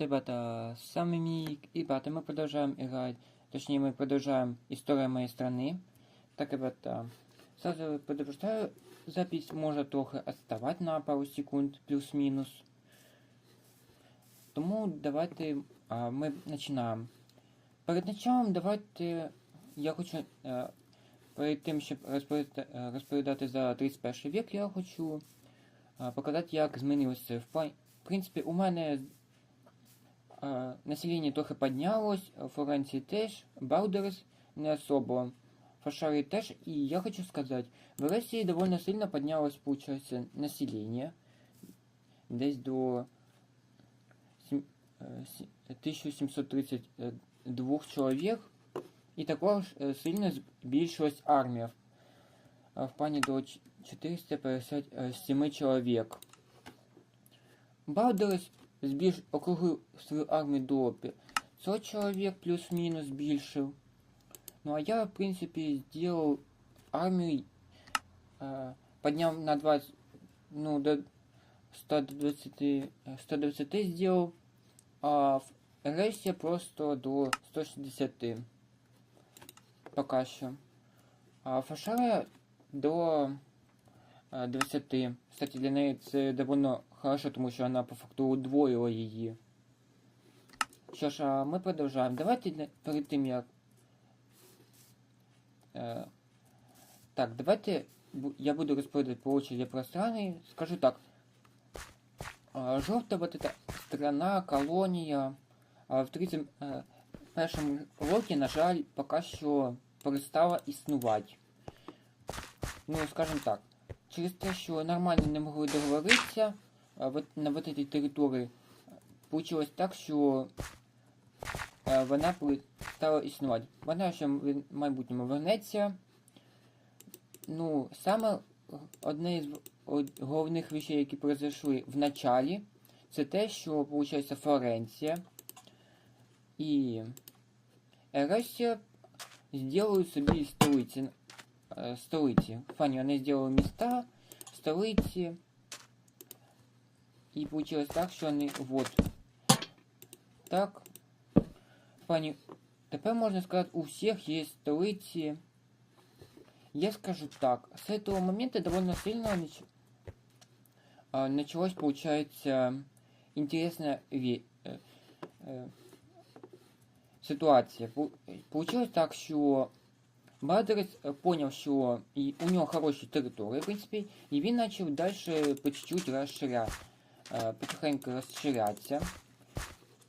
ребята, с вами Мик, и ребята, мы продолжаем играть, точнее мы продолжаем историю моей страны. Так, ребята, сразу предупреждаю, запись может трохи отставать на пару секунд, плюс-мінус. Тому давайте а, ми починаємо. Перед началом давайте я хочу е, перед тим, щоб розповідати, е, розповідати за 31 вік, я хочу е, показати, як змінилося в плані. В принципі, у мене е, населення трохи піднялось, Флоренції теж, Баудерс не особо, Фашарі теж, і я хочу сказати, в Росії довольно сильно піднялось, получается, населення, десь до сім- е, сі- 1732 чоловік, і також е, сильно збільшилась армія. В плані до 457 чоловік. Баудерс збільш округлив свою армію до 500 чоловік, плюс-мінус збільшив. Ну а я, в принципі, сделал армію, э, поднял на 20, ну, до 120, э, 120 сделал, а в РС я просто до 160 пока що. А Фашара до е, 20. Кстати, для неї це довольно хорошо, тому що вона по факту удвоїла її. Що ж, а ми продовжаємо. Давайте перед тим як. Е, так, давайте я буду розповідати по очереді про. Скажу так. А, Жовта вот эта страна, колонія. А в 31 році, на жаль, поки що перестала існувати. Ну, скажем так, через те, що нормально не могли договоритися вот, на вот этой території, получилось так, що е, вона перестала існувати. Вона ще в майбутньому вернеться. Ну, саме одне з головних речей, які произошли в началі, це те, що, виходить, Флоренція і Ересія зробили собі столиці. е, столиці. В плані вони зробили міста, столиці. І вийшло так, що вони вот. Так. В плані, тепер можна сказати, у всіх є столиці. Я скажу так, с этого момента довольно сильно нач... а, началась, получается, интересная ве- э, э, ситуація. Пу- Получилось так, що Бадерес е, поняв, що і у нього хороші території, в принципі, і він почав далі по чуть-чуть розширя... Е, потихеньку розширятися.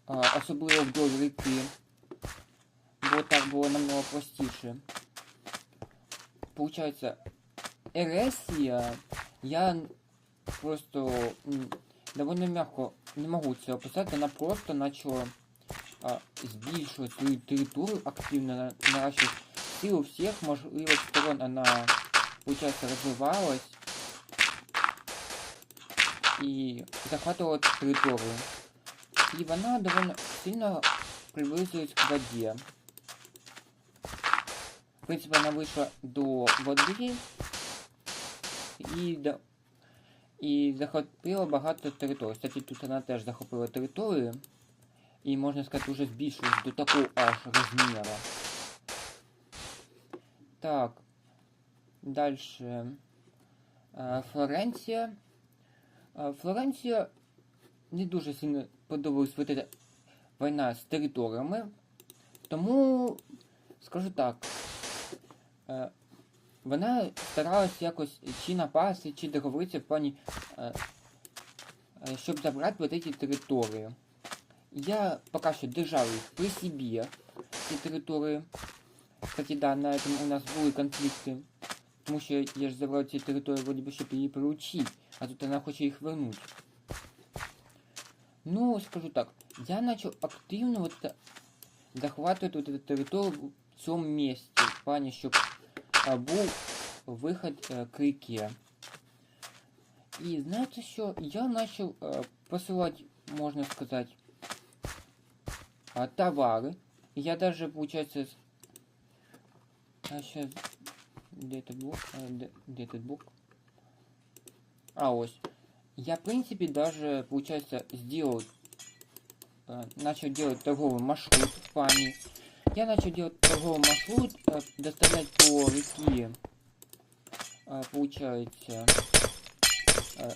А, Особливо вдоль ріки. Бо так було намного простіше. Получается, Ересія, я просто довольно мягко не можу це описати, вона просто почала а, збільшувати територію активно на- наращивать силу всех можливих сторон она, получается, развивалась и захватывала територію. І вона довольно сильно приблизилась к воде. В принципе, она вышла до воды і, до... і захопила багато територій. Кстати, тут вона теж захопила територію. І можна сказати, вже збільшилась до такого аж розміру. Так. Дальше. Е, Флоренція. Е, Флоренція не дуже сильно подобалась вот эта війна з територіями. Тому, скажу так, е, вона старалась якось чи напасти, чи договоритися в плані, е, е, щоб забрати вот эти території. Я пока що держав їх при собі, ці території. Кстати, да, на этом у нас були конфлікти. Тому що я ж забрав ці території, вроде би, щоб її приучити, а тут вона хоче їх вернути. Ну, скажу так, я начал активно вот это, захватывать вот эту територію в цьому місці, в плані, щоб а, був виход е, к реке. І знаєте що, я начал е, посилати, можна сказати, а, товары. Я даже, получается, с- а сейчас где этот блок? А, где, где этот блок? А, ось. Я, в принципе, даже, получается, сделал э, начал делать торговый маршрут в плане. Я начал делать торговый маршрут, э, доставлять по реке, э, получается, э,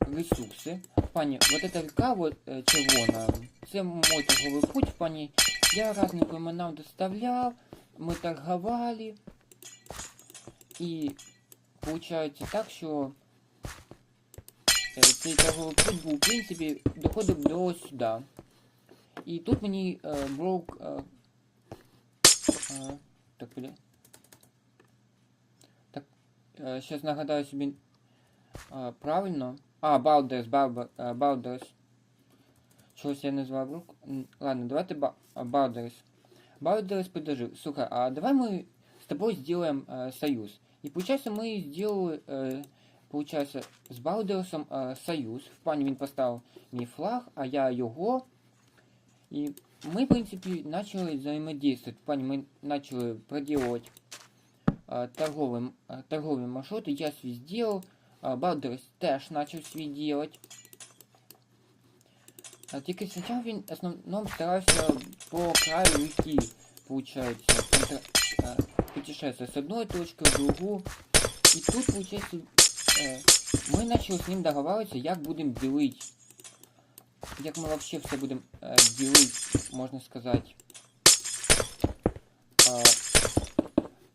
ресурсы. В плане, вот эта река, вот э, червона, це мой торговий путь в плані. Я разні племена доставляв, ми торгували. І получається так, що е, цей торговий путь був, в принципі, доходив до сюди. І тут мені е, брок. Е, е, так, бля. Так, е, зараз нагадаю собі е, правильно. А, Балдерс, Балбер, Балдерс. Чогось я назвав рук. М, Ладно, давайте ба Балдерс. Балдерс предложил. Слухай, а давай мы с тобой сделаем э, союз. И получается мы сделали, э, получается, с Балдерсом э, союз. В плане він поставив мій флаг, а я його. І ми, в принципі, почали взаимодействовать. В плане ми почали проделывать э, торговые, э, торговые маршруты. Я свій сделал. А, Балдерс теж почав свій делать. А тільки спочатку він в основному старався по краю реки, получается, контр... а, путешествовать с одной точки в другу. І тут, получается, е, ми почали з ним договариваться, як будемо ділити. Як ми вообще все будемо е, ділити, можна сказати. А,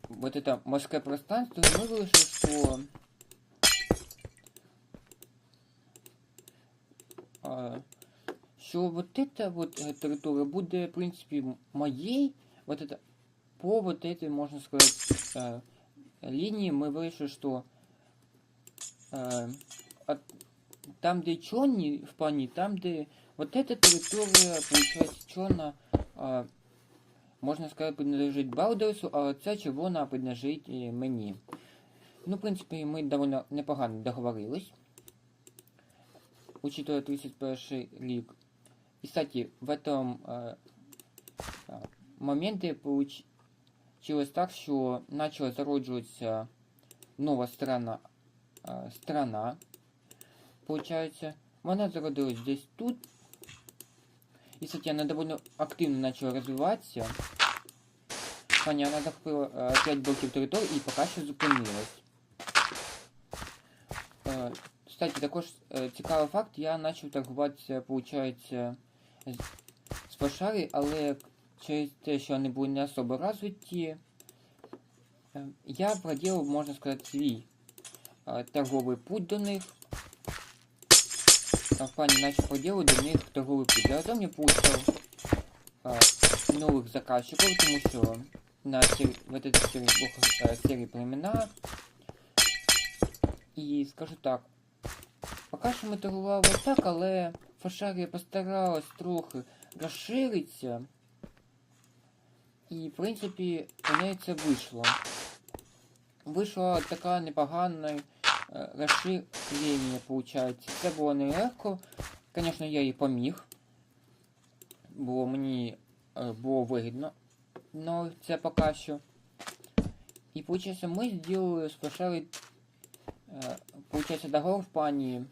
вот это морское пространство, и мы вышли, что а, що вот эта вот э, територія буде, в принципі, м- моєю, вот это, по вот этой, можно сказать, э, линии мы вышли, что э, от, там, где черный в плане, там, где вот эта территория, получается, черна, э, можна сказати, принадлежить Балдерсу, а ця червона принадлежить е, мені. Ну, в принципі, ми доволі непогано договорились. Учитывая 31 рік. И, кстати, в этом э, э, моменте получилось так, что начала зароджуватися нова страна. Страна, получается. Вона зародилась здесь тут. И, кстати, она довольно активно начала развиваться. Пані, вона захопила э, 5 блоків території і поки що зупинилась. Е, Кстати, також е, цікавий факт, я почав торгуватися, получається, з, з Пашари, але через те, що вони були не особо розвиті, е, я проделав, можна сказати, свій е, торговий путь до них. А в плані начал проделывать до них торговый путь. Заодно мне получил э, новых заказчиков, потому что на сер- в этой серии, блок- э, серии племена. І скажу так, поки що ми торгували так, але Фашарія постаралась трохи розширитися. І, в принципі, у неї це вийшло. Вийшло така непогана е, розширення, виходить. Це було нелегко. Звісно, я їй поміг. Бо мені е, було вигідно. Но це поки що. І, виходить, ми зробили Фашарі Е, договор в пані.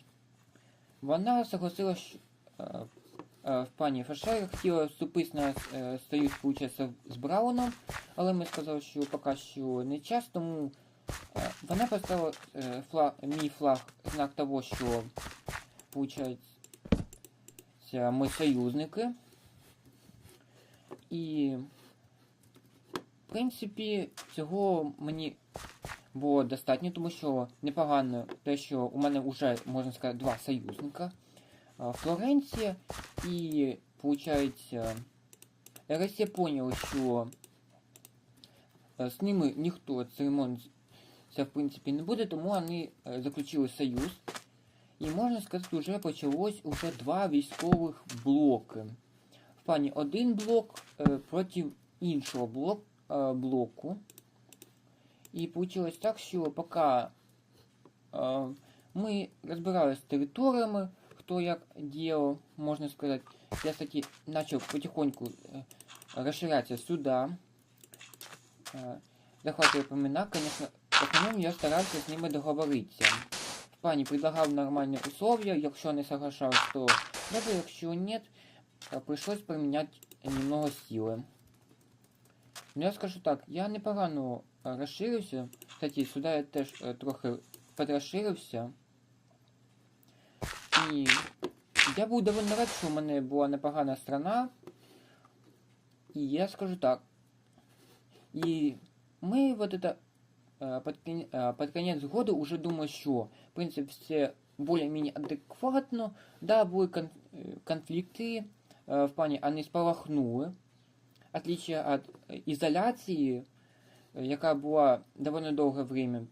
Вона согласилась е, е, в пані Фашер хотіла вступити на е, союз, получається, з Брауном, але ми сказали, що поки що не час, тому е, вона поставила е, флаг, мій флаг знак того, що получається, ми союзники. І в принципі, цього мені було достатньо, тому що непогано те, що у мене вже, можна сказати, два союзника. А, Флоренція і, виходить, Росія поняла, що е, з ними ніхто церемонитися, в принципі, не буде, тому вони е, заключили союз. І можна сказати, вже почалось уже два військових блоки. В плані один блок е, проти іншого блок, е, блоку. І получилось так, що поки ми розбиралися з територіями, хто як діяв, можна сказати, я, кстати, почав потихоньку розширятися сюди. Захватывая племена, конечно, в основному я старався з ними договоритися. В плані предлагав нормальні условия, якщо не соглашався, то добре, якщо ні, э, пришлось применять немного силы. Ну я скажу так, я непогано е, розширився. Кстати, сюди я теж е, трохи подрозширився. І я був довольно рад, що в мене була непогана страна. І я скажу так. И мы вот это э, под, кон- э, под конец года уже думаю, что, в принципе, все более-менее адекватно, да, були кон- э, конфликты, э, в плані вони спалахнули, отличие от э, ізоляції, е, яка була довольно довге время.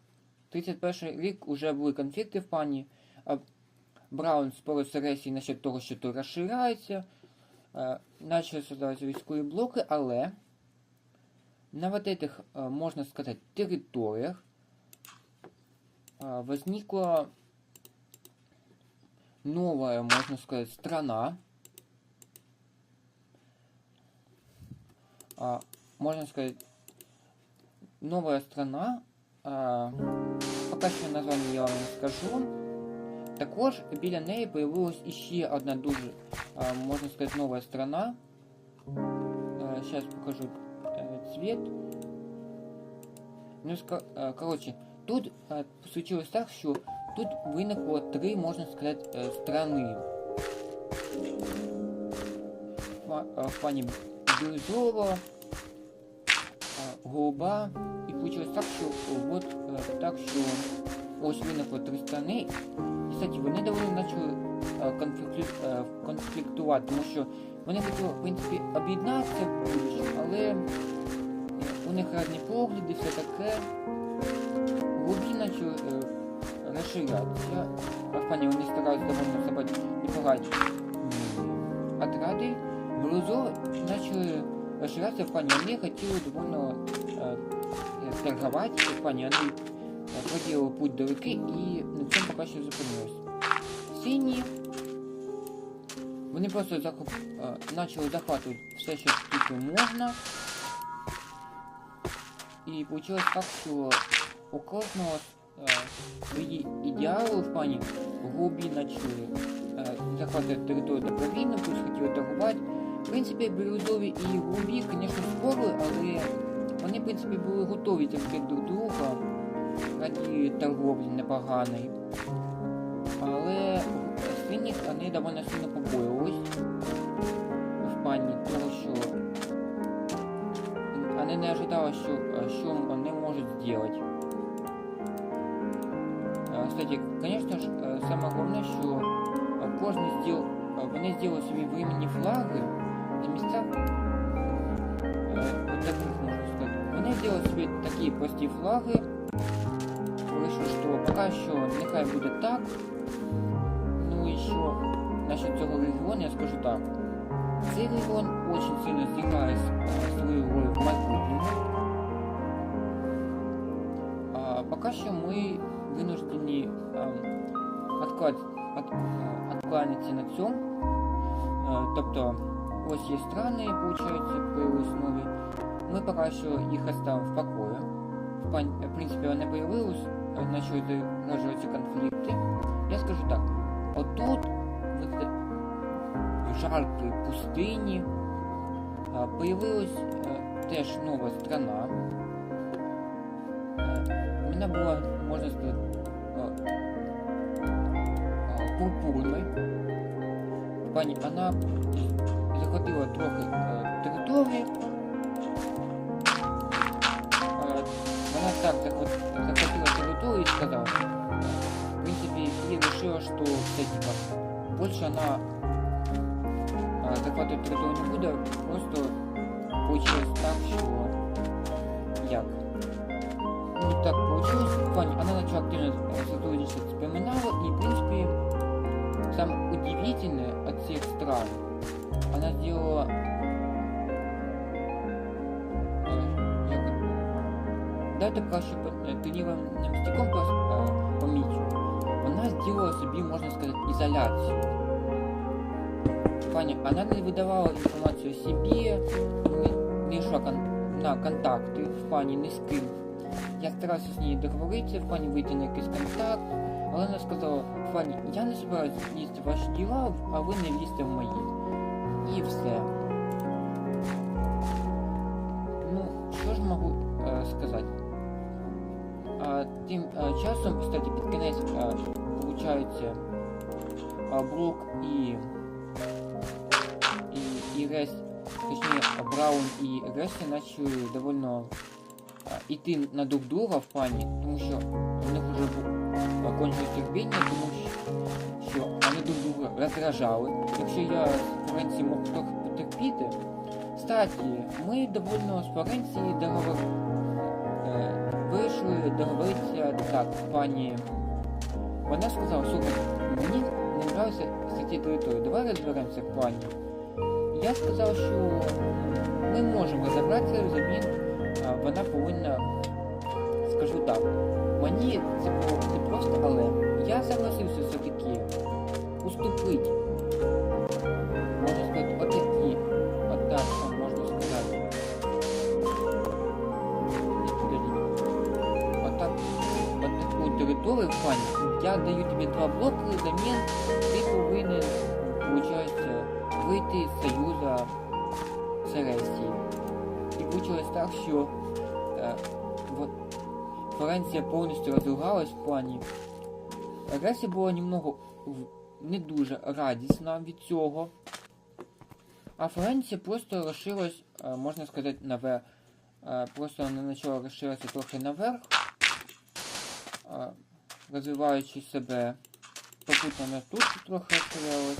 31 рік уже були конфлікти в плані а, Браун спорив з Ресії насчет того, що то розширяється, е, почали создавати військові блоки, але на вот этих, э, можно сказать, территориях э, возникла новая, можно сказать, страна. А, Можно сказать, новая страна. а, Пока що названня я вам не скажу. Також біля неї появилась іще одна дуже, а, можна сказати, нова страна. Сейчас покажу э, цвет. Ну, ска- э, короче, тут э, случилось так, що тут виникло три, можна сказати, э, страни. Фа- э, В плані бірюзова, э, голуба. І получилось так, що э, от э, так, що ось виникло три страни. І, кстати, вони доволі почали э, конфлікти- э, конфліктувати, тому що вони хотіли, в принципі, об'єднатися в будущому, але них погляди, все таке. Почали е, розширятися. А в плані вони стараються довольно собрати непогані м, отряди. Грузо почали розширятися в плані вони хотіли довольно е, е, торгувати, в плані вони е, проделали путь до реки і на цьому поки що зупинились. Сині вони просто захоп... е, почали захватувати все, що тільки можна. І вийшло так, що у кожного е, свої в плані голубі почали е, захватувати територію добровільно, плюс хотіли торгувати. В принципі, бірюзові і голубі, звісно, спорили, але вони, в принципі, були готові терпіти друг друга раді торговлі непоганої. Але синіх вони доволі сильно побоювались ожидали, що, е, що вони можуть зробити. Е, Кстати, конечно ж, е, саме головне, що кожен зділ, вони зробили собі временні флаги на таких можна сказати. Вони зробили собі такі прості флаги. Вийшло, що поки що нехай буде так. Ну і що насчет цього регіону я скажу так. Цей регіон очень сильно зіграє свою роль в майбутньому. Пока що ем, відклад, від, е, на цьому. Е, тобто, ось є страни, виходить, появились нові. Ми поки що їх оставимо в покої. В, принципі, вони появились, е, почали заражуватися конфлікти. Я скажу так, отут в жаркій пустині е, появилась теж нова страна. Е, Вона була, можна сказати, е, е, пурпурною. В плані вона захватила трохи е, території. Е, Вона так захват- захватила територію і сказала, е, в принципе, и решила, что, типа, больше она э, захватывать территорию не буде, просто получилось так, що як. плане, она начала активно э, сотрудничать с Пеменаво, и, в принципе, самое удивительное от всех стран, она сделала э, як это, Дайте краще тренірованим стіком э, помічу. Вона зробила собі, можна сказати, ізоляцію. Пані, вона не видавала інформацію собі, не, не йшла кон, на контакти в плані ні з ким. Я старався з нею договоритися, в плані вийти на якийсь контакт, але вона сказала, в я не збираюся лізти в ваші діла, а ви не лізьте в мої. і все. Ну, що ж можу е, сказати? А, тим е, часом, кстати, під кінець е, получається е, Брок і, і, і Рес, точніше, Браун і Ресі почали довольно іти на друг друга в плані, тому що у них вже кончилось терпіння, тому що, вони друг друга роздражали. Якщо я з Флоренції мог трохи потерпіти, кстати, ми довольно з Флоренції договор... е, вийшли договоритися так, пані. Вона сказала, слухай, мені не нравиться з території, давай розберемося в плані. Я сказав, що ми можемо розібратися взамін, а вона повинна, скажу так, мені це не просто, але я согласився все-таки уступити. Можна сказати, отакі, отак, можна сказати. Отак, от таку територію в плані, я даю тобі два блоки, взамін ти повинен, виходить, вийти з так, що е, Флоренція повністю розругалась в плані. Ересія була немного в- не дуже радісна від цього. А Флоренція просто розширилась, е, можна сказати, наверх. Е, Просто вона почала розширятися трохи наверх, е, розвиваючи себе. Попутно тут трохи розширялась.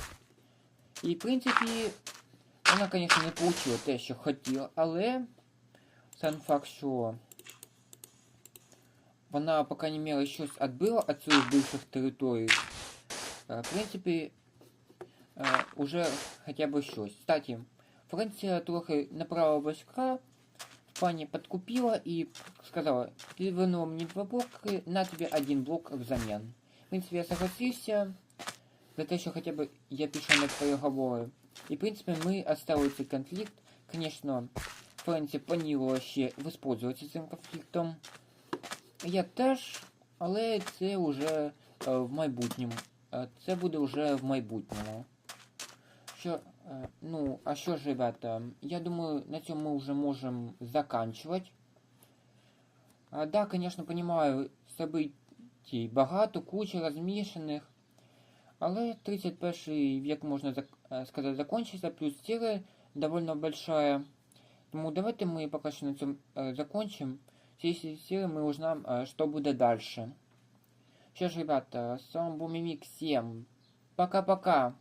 І, в принципі, вона, звісно, не получила те, що хотіла, але сам факт, що вона, по крайней мере, щось відбила від своїх бивших територій, е, в принципі, е, уже хоча б щось. Кстати, Франція трохи направила війська, в плані подкупила і сказала, ти вернула мені два блоки, на тобі один блок взамін. В принципі, я согласився за те, що хоча б я пішов на переговори. І, в принципі, ми оставили цей конфлікт. Звісно, Франція планувала ще воспользуватися цим конфліктом. Я теж, але це вже е, в майбутньому. Е, це буде вже в майбутньому. Що, е, ну, а що ж, ребята, я думаю, на цьому ми вже можемо заканчивать. А, да, конечно, понимаю, событий багато, куча розмішаних. Але 31 век, можна зак- е, сказати, закончився, плюс тире довольно большая. Тому давайте ми поки що на цьому е, закончимо. В цій серії ми узнаємо, е, що буде дальше. Що ж, ребята, з вами був Мимик 7. Пока-пока.